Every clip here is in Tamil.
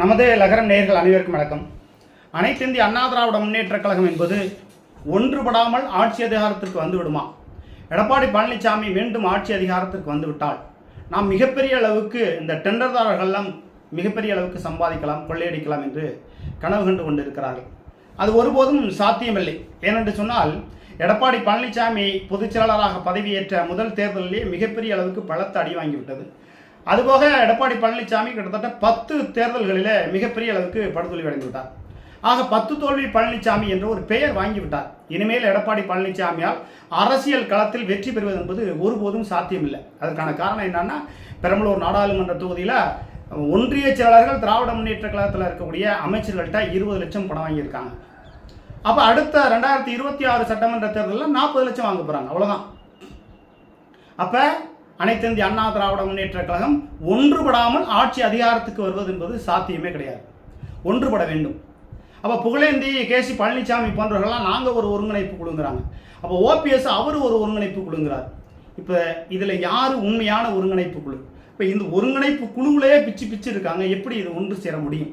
நமது லகரம் நேயர்கள் அனைவருக்கும் வணக்கம். அனைத்து இந்திய அண்ணா திராவிட முன்னேற்ற கழகம் என்பது ஒன்றுபடாமல் ஆட்சி அதிகாரத்திற்கு வந்துவிடுமா? எடப்பாடி பழனிசாமி மீண்டும் ஆட்சி அதிகாரத்திற்கு வந்துவிட்டால் நாம் மிகப்பெரிய அளவுக்கு இந்த டெண்டர்தாரர்கள்லாம் மிகப்பெரிய அளவுக்கு சம்பாதிக்கலாம் கொள்ளையடிக்கலாம் என்று கனவு கண்டு கொண்டிருக்கிறார்கள். அது ஒருபோதும் சாத்தியமில்லை. ஏனென்று சொன்னால் எடப்பாடி பழனிசாமி பொதுச் செயலாளராக பதவியேற்ற முதல் தேர்தலிலே மிகப்பெரிய அளவுக்கு பலத்த அடி வாங்கிவிட்டது. அதுபோக எடப்பாடி பழனிசாமி கிட்டத்தட்ட பத்து தேர்தல்களில் மிகப்பெரிய அளவுக்கு படுதோல்வி அடைந்து விட்டார். ஆக பத்து தோல்வி பழனிசாமி என்ற ஒரு பெயர் வாங்கிவிட்டார் இனிமேல் எடப்பாடி பழனிசாமியால் அரசியல் களத்தில் வெற்றி பெறுவது என்பது ஒருபோதும் சாத்தியமில்லை. அதற்கான காரணம் என்னன்னா பெரம்பலூர் நாடாளுமன்ற தொகுதியில் ஒன்றிய செயலாளர்கள் திராவிட முன்னேற்ற கழகத்தில் இருக்கக்கூடிய அமைச்சர்கள்ட்ட இருபது லட்சம் பணம் வாங்கியிருக்காங்க. அப்போ அடுத்த ரெண்டாயிரத்தி இருபத்தி ஆறு சட்டமன்ற தேர்தலில் நாற்பது லட்சம் வாங்க போகிறாங்க அவ்வளோதான் அப்போ அனைத்திந்திய அண்ணா திராவிட முன்னேற்ற கழகம் ஒன்றுபடாமல் ஆட்சி அதிகாரத்துக்கு வருவது என்பது சாத்தியமே கிடையாது. ஒன்றுபட வேண்டும். அப்போ புகழேந்தி கேசி பழனிசாமி போன்றவர்கள்லாம் நாங்கள் ஒரு ஒருங்கிணைப்பு குழுங்கிறாங்க அப்போ ஓபிஎஸ் அவர் ஒரு ஒருங்கிணைப்பு குழுங்கிறார் இப்போ இதில் யார் உண்மையான ஒருங்கிணைப்பு குழு? இப்போ இந்த ஒருங்கிணைப்பு குழுவிலே பிச்சு பிச்சு இருக்காங்க. எப்படி இது ஒன்று சேர முடியும்?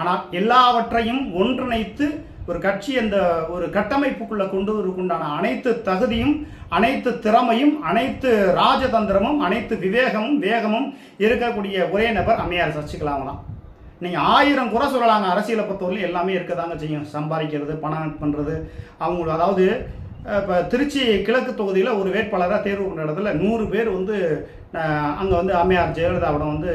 ஆனால் எல்லாவற்றையும் ஒன்றிணைத்து ஒரு கட்சி அந்த ஒரு கட்டமைப்புக்குள்ளே கொண்டு வருவதற்குண்டான அனைத்து தகுதியும் அனைத்து திறமையும் அனைத்து ராஜதந்திரமும் அனைத்து விவேகமும் வேகமும் இருக்கக்கூடிய ஒரே நபர் அம்மையார் சசிகலாம நீங்கள் ஆயிரம் குறை சொல்லலாங்க. அரசியலை பொறுத்தவரை எல்லாமே இருக்கதாங்க செய்யும். சம்பாதிக்கிறது பணம் பண்ணுறது அவங்களுக்கு அதாவது இப்போ திருச்சி கிழக்கு தொகுதியில் ஒரு வேட்பாளராக தேர்வு பண்ணுற இடத்துல நூறு பேர் வந்து அங்கே வந்து அம்மையார் ஜெயலலிதாவிடம் வந்து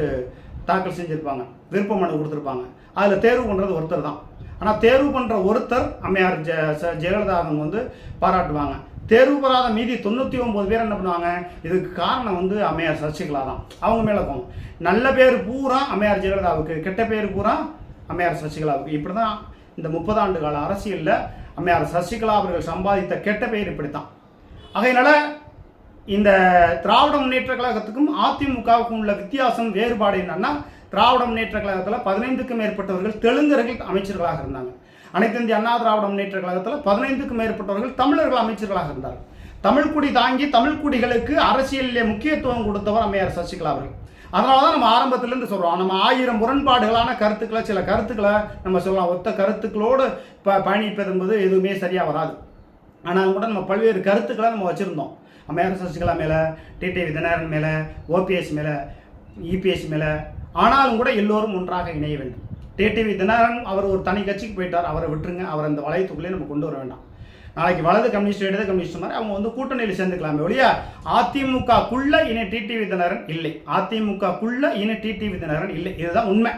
தாக்கல் செஞ்சுருப்பாங்க. விருப்ப மனு கொடுத்துருப்பாங்க. அதில் தேர்வு பண்ணுறது ஒருத்தர் தான். ஆனால் தேர்வு பண்ணுற ஒருத்தர் அம்மையார் ஜெ ச- ஜெயலலிதா அவங்க வந்து பாராட்டுவாங்க. தேர்வு பெறாத மீதி தொண்ணூற்றி ஒம்பது பேர் என்ன பண்ணுவாங்க? இதுக்கு காரணம் வந்து அம்மையார் சசிகலா தான். அவங்க மேலே போகும் நல்ல பேர் பூரா அம்மையார் ஜெயலலிதாவுக்கு கெட்ட பேர் பூரா அம்மையார் சசிகலாவுக்கு. இப்படி தான் இந்த முப்பது ஆண்டு கால அரசியலில் அம்மையார் சசிகலா அவர்கள் சம்பாதித்த கெட்ட பெயர் இப்படித்தான். ஆகையினால இந்த திராவிட முன்னேற்ற கழகத்துக்கும் அதிமுகவுக்கும் உள்ள வித்தியாசம் வேறுபாடு என்னன்னா திராவிட முன்னேற்ற கழகத்தில் பதினைந்துக்கும் மேற்பட்டவர்கள் தெலுங்கர்கள் அமைச்சர்களாக இருந்தாங்க. அனைத்து இந்திய அண்ணா திராவிட முன்னேற்ற கழகத்தில் பதினைந்துக்கும் மேற்பட்டவர்கள் தமிழர்கள் அமைச்சர்களாக இருந்தார்கள். தமிழ்குடி தாங்கி தமிழ்குடிகளுக்கு அரசியலிலே முக்கியத்துவம் கொடுத்தவர் அம்மையார் சசிகலா அவர்கள். அதனால தான் நம்ம ஆரம்பத்திலேருந்து சொல்கிறோம் நம்ம ஆயிரம் முரண்பாடுகளான கருத்துக்களை சில கருத்துக்களை நம்ம சொல்லலாம். ஒத்த கருத்துக்களோடு ப பயணிப்பது என்பது எதுவுமே சரியாக வராது. ஆனால் கூட நம்ம பல்வேறு கருத்துக்களை நம்ம வச்சுருந்தோம். அம்மையார் சசிகலா மேலே டிடிவி தினகரன் மேலே ஓபிஎஸ் மேலே இபிஎஸ் மேலே ஆனாலும் கூட எல்லோரும் ஒன்றாக இணைய வேண்டும். டிடிவி தினகரன் அவர் ஒரு தனி கட்சிக்கு போயிட்டார். அவரை விட்டுருங்க. அவர் அந்த வளையத்துக்குள்ளே நம்ம கொண்டு வர வேண்டாம். நாளைக்கு வலது கம்யூனிஸ்ட் இடது கம்யூனிஸ்ட் மாதிரி அவங்க வந்து கூட்டணியில் சேர்ந்துக்கலாமே ஒழிய அதிமுகக்குள்ள இனி டிடிவி தினகரன் இல்லை. அதிமுகக்குள்ள இனி டிடிவி தினகரன் இல்லை. இதுதான் உண்மை.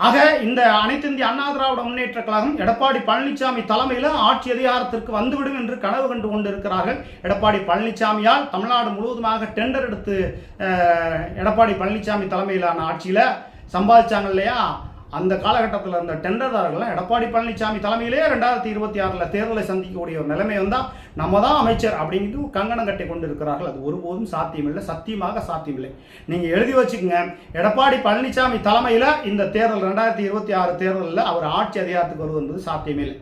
ஆக இந்த அனைத்து இந்திய அண்ணா திராவிட முன்னேற்ற கழகம் எடப்பாடி பழனிசாமி தலைமையில் ஆட்சி அதிகாரத்திற்கு வந்துவிடும் என்று கனவு கண்டு கொண்டிருக்கிறார்கள். எடப்பாடி பழனிசாமியால் தமிழ்நாடு முழுவதுமாக டெண்டர் எடுத்து எடப்பாடி பழனிசாமி தலைமையிலான ஆட்சியில் சம்பாதிச்சாங்க இல்லையா? அந்த காலகட்டத்தில் இருந்த டெண்டர்தாரர்கள் எடப்பாடி பழனிசாமி தலைமையிலே ரெண்டாயிரத்தி இருபத்தி ஆறில் தேர்தலை சந்திக்கக்கூடிய ஒரு நிலைமை வந்தால் நம்ம தான் அமைச்சர் அப்படின்ட்டு கங்கணம் கட்டி கொண்டு இருக்கிறார்கள் அது ஒருபோதும் சாத்தியமில்லை. சத்தியமாக சாத்தியமில்லை. நீங்கள் எழுதி வச்சுக்கோங்க. எடப்பாடி பழனிசாமி தலைமையில் இந்த தேர்தல் ரெண்டாயிரத்தி இருபத்தி ஆறு தேர்தலில் அவர் ஆட்சி அதிகாரத்துக்கு வருவது என்பது சாத்தியமில்லை.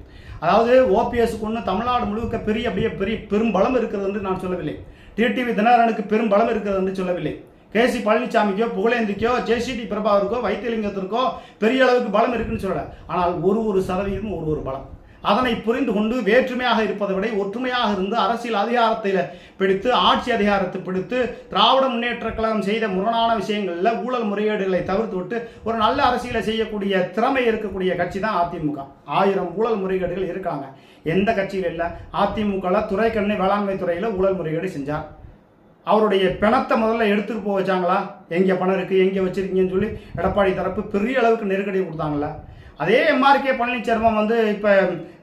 அதாவது ஓபிஎஸ்க்கு ஒன்று தமிழ்நாடு முழுக்க பெரிய அப்படியே பெரிய பெரும் பலம் இருக்கிறது என்று நான் சொல்லவில்லை. டிடிவி தினகரனுக்கு பெரும் பலம் இருக்கிறது என்று சொல்லவில்லை. கேசி பழனிசாமிக்கோ புகழேந்திக்கோ ஜேசிடி பிரபாகருக்கோ வைத்தியலிங்கத்திற்கோ பெரிய அளவுக்கு பலம் இருக்குன்னு சொல்லல. ஆனால் ஒரு ஒரு சதவீதம் ஒரு ஒரு பலம். அதனை புரிந்து கொண்டு வேற்றுமையாக இருப்பதை விட ஒற்றுமையாக இருந்து அரசியல் அதிகாரத்தில் பிடித்து ஆட்சி அதிகாரத்தை பிடித்து திராவிட முன்னேற்ற கழகம் செய்த முரணான விஷயங்களில் ஊழல் முறைகேடுகளை தவிர்த்து விட்டு ஒரு நல்ல அரசியலை செய்யக்கூடிய திறமை இருக்கக்கூடிய கட்சி தான் அதிமுக. ஆயிரம் ஊழல் முறைகேடுகள் இருக்காங்க. எந்த கட்சியில் இல்லை. அதிமுகவில் துறைக்கண்ணு வேளாண்மை துறையில் ஊழல் முறைகேடு செஞ்சார். அவருடைய பிணத்தை முதல்ல எடுத்துகிட்டு போக வச்சாங்களா? எங்கே பணம் இருக்குது எங்கே வச்சுருக்கீங்கன்னு சொல்லி எடப்பாடி தரப்பு பெரிய அளவுக்கு நெருக்கடி கொடுத்தாங்களா? அதே எம்ஆர்கே பழனிச்செல்வம் வந்து இப்போ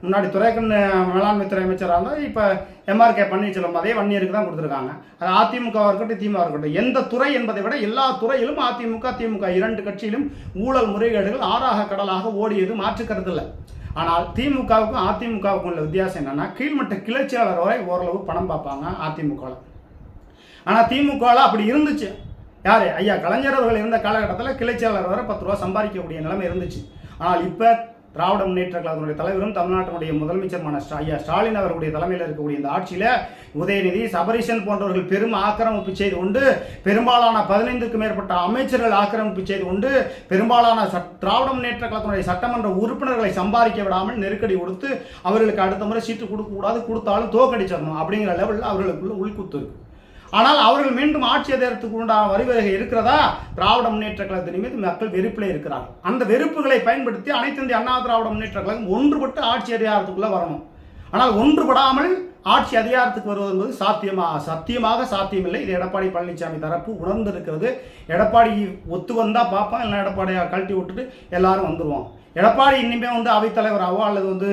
முன்னாடி துறைக்கண்ணு வேளாண்மை துறை அமைச்சராக இருந்தால் இப்போ எம்ஆர்கே பன்னீர்செல்வம் அதே வன்னியருக்கு தான் கொடுத்துருக்காங்க. அது அதிமுகவாக இருக்கட்டும் திமுக இருக்கட்டும். எந்த துறை என்பதை விட எல்லா துறையிலும் அதிமுக திமுக இரண்டு கட்சியிலும் ஊழல் முறைகேடுகள் ஆறாக கடலாக ஓடியது மாற்றுக்கிறது இல்லை. ஆனால் திமுகவுக்கும் அதிமுகவுக்கும் உள்ள வித்தியாசம் என்னென்னா கீழ்மட்ட கிளர்ச்சியாளர் வரை ஓரளவு பணம் பார்ப்பாங்க அதிமுகவில். ஆனால் திமுகவில் அப்படி இருந்துச்சு. யார்? ஐயா கலைஞர் அவர்கள் இருந்த காலகட்டத்தில் கிளைச்செயலாளர் வரை பத்து ரூபா சம்பாதிக்கக்கூடிய நிலைமை இருந்துச்சு. ஆனால் இப்போ திராவிட முன்னேற்ற கழகத்தினுடைய தலைவரும் தமிழ்நாட்டினுடைய முதலமைச்சருமான ஸ்டா- ஐயா ஸ்டாலின் அவர்களுடைய தலைமையில் இருக்கக்கூடிய இந்த ஆட்சியில் உதயநிதி சபரீஷன் போன்றவர்கள் பெரும் ஆக்கிரமிப்பு செய்து கொண்டு பெரும்பாலான பதினைந்துக்கும் மேற்பட்ட அமைச்சர்கள் ஆக்கிரமிப்பு செய்து கொண்டு பெரும்பாலான சட்- திராவிட முன்னேற்ற கழகத்தினுடைய சட்டமன்ற உறுப்பினர்களை சம்பாதிக்க விடாமல் நெருக்கடி கொடுத்து அவர்களுக்கு அடுத்த முறை சீட்டு கொடுக்கக்கூடாது கொடுத்தாலும் தோக்கடிச்சிடணும் அப்படிங்கிற லெவலில் அவர்களுக்குள்ள உள்குத்து இருக்கு. ஆனால் அவர்கள் மீண்டும் ஆட்சி அதிகாரத்துக்கு உண்டான வரிவகை இருக்கிறதா? திராவிட முன்னேற்ற கழகத்தின் மீது மக்கள் வெறுப்பிலே இருக்கிறார்கள். அந்த வெறுப்புகளை பயன்படுத்தி அனைத்து இந்திய அண்ணா திராவிட முன்னேற்ற கழகம் ஒன்றுபட்டு ஆட்சி அதிகாரத்துக்குள்ள வரணும். ஆனால் ஒன்றுபடாமல் ஆட்சி அதிகாரத்துக்கு வருவது என்பது சாத்தியமாக சத்தியமாக சாத்தியமில்லை. இது எடப்பாடி பழனிசாமி தரப்பு உணர்ந்திருக்கிறது. எடப்பாடி ஒத்து வந்தால் பார்ப்போம் இல்லை எடப்பாடியை கழட்டி விட்டுட்டு எல்லாரும் வந்துடுவோம் எடப்பாடி இனிமே வந்து அவைத்தலைவராகவோ அல்லது வந்து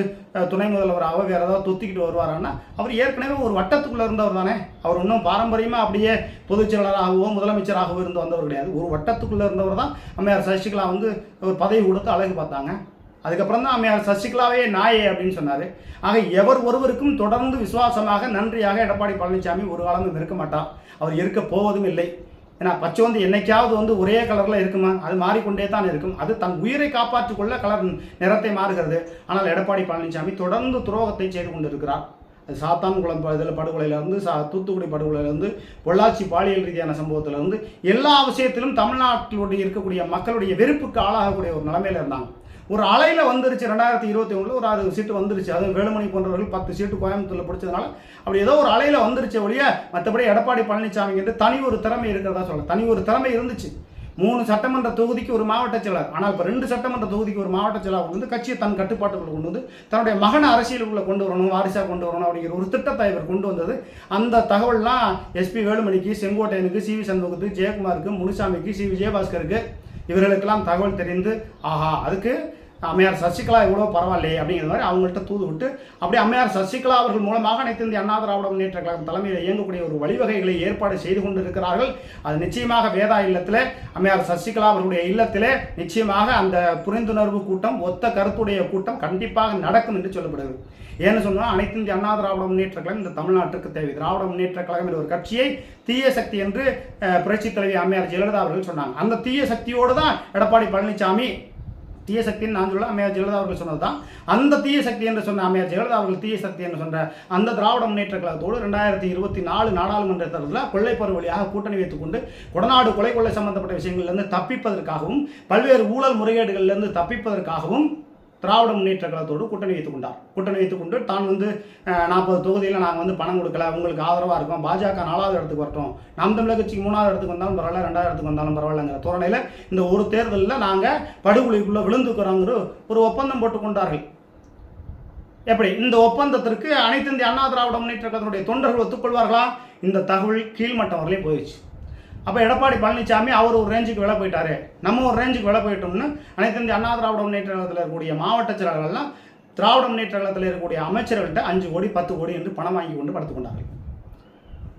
துணை முதல்வராகவோ வேறு ஏதாவது தொத்திக்கிட்டு வருவாரான்னா அவர் ஏற்கனவே ஒரு வட்டத்துக்குள்ளே இருந்தவர் தானே. அவர் இன்னும் பாரம்பரியமாக அப்படியே பொதுச் செயலாளராகவோ முதலமைச்சராகவோ இருந்து வந்தவர் கிடையாது. ஒரு வட்டத்துக்குள்ளே இருந்தவர் தான் அம்மையார் சசிகலா வந்து ஒரு பதவி கொடுத்து அழகு பார்த்தாங்க. அதுக்கப்புறம் தான் அம்மையார் சசிகலாவே நாயே அப்படின்னு சொன்னார். ஆக எவர் ஒருவருக்கும் தொடர்ந்து விசுவாசமாக நன்றியாக எடப்பாடி பழனிசாமி ஒரு காலமும் இருக்க மாட்டார் அவர் இருக்க போவதும் இல்லை. ஏன்னா பச்சை வந்து என்னைக்காவது வந்து ஒரே கலரில் இருக்குமா? அது மாறிக்கொண்டே தான் இருக்கும். அது தன் உயிரை காப்பாற்றி கொள்ள கலர் நிறத்தை மாறுகிறது. ஆனால் எடப்பாடி பழனிசாமி தொடர்ந்து துரோகத்தை செய்து கொண்டிருக்கிறார். அது சாத்தான்குளம் இதில் படுகொலையிலேருந்து சா தூத்துக்குடி படுகொலையிலேருந்து பொள்ளாச்சி பாலியல் ரீதியான சம்பவத்திலேருந்து எல்லா விஷயத்திலும் தமிழ்நாட்டிலுடைய இருக்கக்கூடிய மக்களுடைய வெறுப்புக்கு ஆளாகக்கூடிய ஒரு நிலைமையில் இருந்தாங்க. ஒரு அலையில் வந்துருச்சு ரெண்டாயிரத்தி இருபத்தி ஒன்றில் ஒரு ஆறு சீட்டு வந்துருச்சு. அதுவும் வேலுமணி போன்றவர்கள் பத்து சீட்டு கோயம்புத்தூரில் பிடிச்சதுனால அப்படி ஏதோ ஒரு அலையில் வந்துருச்சு ஒழிய மற்றபடி எடப்பாடி பழனிசாமி என்று தனி ஒரு திறமை இருக்கிறதா சொல்ல தனி ஒரு திறமை இருந்துச்சு. மூணு சட்டமன்ற தொகுதிக்கு ஒரு மாவட்ட செயலர். ஆனால் இப்போ ரெண்டு சட்டமன்ற தொகுதிக்கு ஒரு மாவட்ட செயலர் கொண்டு வந்து கட்சியை தன் கட்டுப்பாட்டுக்குள்ள கொண்டு வந்து தன்னுடைய மகன் அரசியலுக்குள்ளே கொண்டு வரணும் வாரிசா கொண்டு வரணும் அப்படிங்கிற ஒரு திட்டத்தை இவர் கொண்டு வந்தது. அந்த தகவல்லாம் எஸ்பி வேலுமணிக்கு செங்கோட்டையனுக்கு சி வி சண்முகத்துக்கு ஜெயக்குமாருக்கு முனுசாமிக்கு சி விஜயபாஸ்கருக்கு இவர்களுக்கெல்லாம் தகவல் தெரிந்து ஆஹா அதுக்கு அம்மையார் சசிகலா எவ்வளோ பரவாயில்லையே அப்படிங்கிற மாதிரி அவங்கள்ட்ட தூது விட்டு அப்படி அம்மையார் சசிகலா அவர்கள் மூலமாக அனைத்து இந்திய அண்ணா திராவிட முன்னேற்ற கழகம் தலைமையில் இயங்கக்கூடிய ஒரு வழிவகைகளை ஏற்பாடு செய்து கொண்டிருக்கிறார்கள். அது நிச்சயமாக வேதா இல்லத்தில் அம்மையார் சசிகலா அவர்களுடைய இல்லத்திலே நிச்சயமாக அந்த புரிந்துணர்வு கூட்டம் ஒத்த கருத்துடைய கூட்டம் கண்டிப்பாக நடக்கும் என்று சொல்லப்படுகிறது. ஏன்னு சொன்னால் அனைத்து இந்திய அண்ணா திராவிட முன்னேற்ற கழகம் இந்த தமிழ்நாட்டுக்கு தேவை. திராவிட முன்னேற்ற கழகம் என்ற ஒரு கட்சியை தீய சக்தி என்று புரட்சித் தலைவி அம்மையார் ஜெயலலிதா அவர்கள் சொன்னாங்க. அந்த தீய சக்தியோடு தான் எடப்பாடி பழனிசாமி தீய சக்தின்னு நான் சொல்ல அம்மையார் ஜெயலலிதா அவர்கள் சொன்னது தான் அந்த தீய சக்தி என்று சொன்ன அம்மையார் ஜெயலலிதா அவர்கள் தீய சக்தி என்று சொன்ன அந்த திராவிட முன்னேற்ற கழகத்தோடு ரெண்டாயிரத்தி இருபத்தி நாலு நாடாளுமன்ற தேர்தலில் கொள்ளைப்பரு வழியாக கூட்டணி வைத்துக் கொண்டு கொடநாடு கொலை கொள்ளை சம்பந்தப்பட்ட விஷயங்கள்லேருந்து தப்பிப்பதற்காகவும் பல்வேறு ஊழல் முறைகேடுகளிலிருந்து தப்பிப்பதற்காகவும் திராவிட முன்னேற்ற கழகத்தோடு கூட்டணி வைத்துக் கொண்டார். கூட்டணி வைத்துக் கொண்டு தான் வந்து நாற்பது தொகுதியில் நாங்கள் வந்து பணம் கொடுக்கல உங்களுக்கு ஆதரவாக இருக்கோம் பாஜக நாலாவது இடத்துக்கு வரட்டும் நாம் தமிழக கட்சிக்கு மூணாவது இடத்துக்கு வந்தாலும் பரவாயில்ல ரெண்டாவது இடத்துக்கு வந்தாலும் பரவாயில்லங்கிற தோரணையில் இந்த ஒரு தேர்தலில் நாங்கள் படுகொலைக்குள்ளே விழுந்துக்கிறோங்கிற ஒரு ஒப்பந்தம் போட்டுக் கொண்டார்கள். எப்படி? இந்த ஒப்பந்தத்திற்கு அனைத்து இந்திய அண்ணா திராவிட முன்னேற்ற கழகத்தினுடைய தொண்டர்கள் ஒத்துக்கொள்வார்களா? இந்த தகவல் கீழ்மட்டம் வரலையும் போயிடுச்சு. அப்போ எடப்பாடி பழனிசாமி அவர் ஒரு ரேஞ்சுக்கு விலை போயிட்டாரு. நம்ம ஒரு ரேஞ்சுக்கு விலை போயிட்டோம்னு அனைத்து இந்திய அண்ணா திராவிட முன்னேற்ற கழகத்தில் இருக்கக்கூடிய மாவட்ட செயலாளர்கள்லாம் திராவிட முன்னேற்ற கழகத்தில் இருக்கக்கூடிய அமைச்சர்கள்ட்ட அஞ்சு கோடி பத்து கோடி என்று பணம் வாங்கி கொண்டு படுத்துக் கொண்டார்கள்.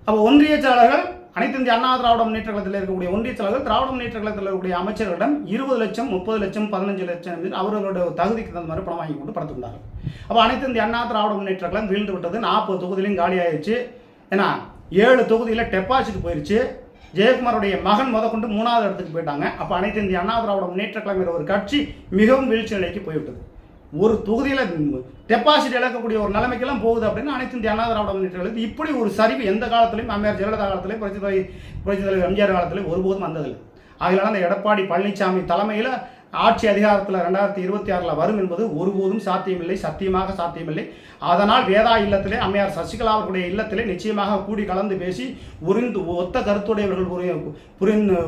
அப்போ ஒன்றிய செயலாளர்கள் அனைத்து இந்திய அண்ணா திராவிட முன்னேற்ற கழகத்தில் இருக்கக்கூடிய ஒன்றிய செயலாளர்கள் திராவிட முன்னேற்ற கழகத்தில் இருக்கக்கூடிய அமைச்சர்களிடம் இருபது லட்சம் முப்பது லட்சம் பதினஞ்சு லட்சம் என்று அவர்களுடைய தகுதிக்கு தகுந்த மாதிரி பணம் வாங்கி கொண்டு படுத்துக்கொண்டார்கள் அப்போ அனைத்து இந்திய அண்ணா திராவிட முன்னேற்ற கழகம் வீழ்ந்து விட்டது. நாற்பது தொகுதியிலையும் காலியாயிடுச்சு ஏன்னா ஏழு தொகுதியில் டெபாசிட் போயிடுச்சு ஜெயக்குமாருடைய மகன் முதற்கொண்டு மூணாவது இடத்துக்கு போயிட்டாங்க. அப்போ அனைத்து இந்திய அண்ணா திராவிட முன்னேற்ற கழகம் ஒரு கட்சி மிகவும் வீழ்ச்சி நிலைக்கு போய்விட்டது. ஒரு தொகுதியில் டெபாசிட் இழக்கக்கூடிய ஒரு நிலைமைக்கெல்லாம் போகுது அப்படின்னு அனைத்து இந்திய அண்ணா திராவிட முன்னேற்ற இப்படி ஒரு சரிவு எந்த காலத்திலையும் அம்மையார் ஜெயலலிதா காலத்திலையும் புரட்சி தலைவர் புரட்சி தலைவர் எம்ஜிஆர் காலத்திலையும் ஒருபோதும் வந்ததில்லை. ஆகையால அந்த எடப்பாடி பழனிசாமி தலைமையில் ஆட்சி அதிகாரத்தில் ரெண்டாயிரத்தி இருபத்தி ஆறில் வரும் என்பது ஒருபோதும் சாத்தியமில்லை சத்தியமாக சாத்தியமில்லை. அதனால் வேதா இல்லத்திலே அம்மையார் சசிகலா அவர்களுடைய இல்லத்திலே நிச்சயமாக கூடி கலந்து பேசி உரிந்து ஒத்த கருத்துடையவர்கள் புரிய புரிந்து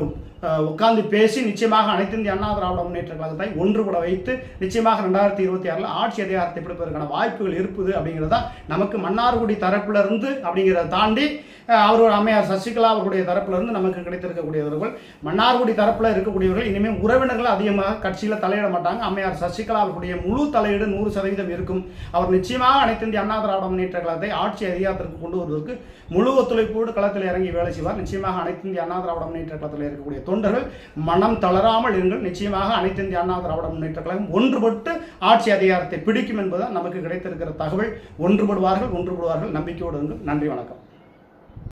உட்கார்ந்து பேசி நிச்சயமாக அனைத்து இந்திய அண்ணா திராவிட முன்னேற்ற கழகத்தை ஒன்றுபட வைத்து நிச்சயமாக ரெண்டாயிரத்தி இருபத்தி ஆறில் ஆட்சி அதிகாரத்தை பிடிப்பதற்கான வாய்ப்புகள் இருப்பது அப்படிங்கிறதா நமக்கு மன்னார்குடி தரப்பிலிருந்து அப்படிங்கிறத தாண்டி அஹ், அவரோட அம்மையார் சசிகலா அவர்களுடைய தரப்பிலிருந்து நமக்கு கிடைத்திருக்கக்கூடியவர்கள் மன்னார்குடி தரப்பில் இருக்கக்கூடியவர்கள் இனிமேல் உறவினர்கள் அதிகமாக கட்சியில் தலையிட மாட்டாங்க. அம்மையார் சசிகலா அவர்களுடைய முழு தலையீடு நூறு சதவீதம் இருக்கும். அவர் நிச்சயமாக அனைத்து இந்திய அண்ணா திராவிட முன்னேற்ற கழகத்தை ஆட்சி அதிகாரத்திற்கு கொண்டு வருவதற்கு முழு ஒத்துழைப்போடு களத்தில் இறங்கி வேலை செய்வார். நிச்சயமாக அனைத்து இந்திய அண்ணா திராவிட முன்னேற்ற கழகத்தில் இருக்கக்கூடிய தொண்டர்கள் மனம் தளராமல் இருங்கள். நிச்சயமாக அனைத்து இந்திய அண்ணா திராவிட முன்னேற்ற கழகம் ஒன்றுபட்டு ஆட்சி அதிகாரத்தை பிடிக்கும் என்பதுதான் நமக்கு கிடைத்திருக்கிற தகவல். ஒன்றுபடுவார்கள் ஒன்றுபடுவார்கள். நம்பிக்கையோடு இருங்கள். நன்றி வணக்கம்.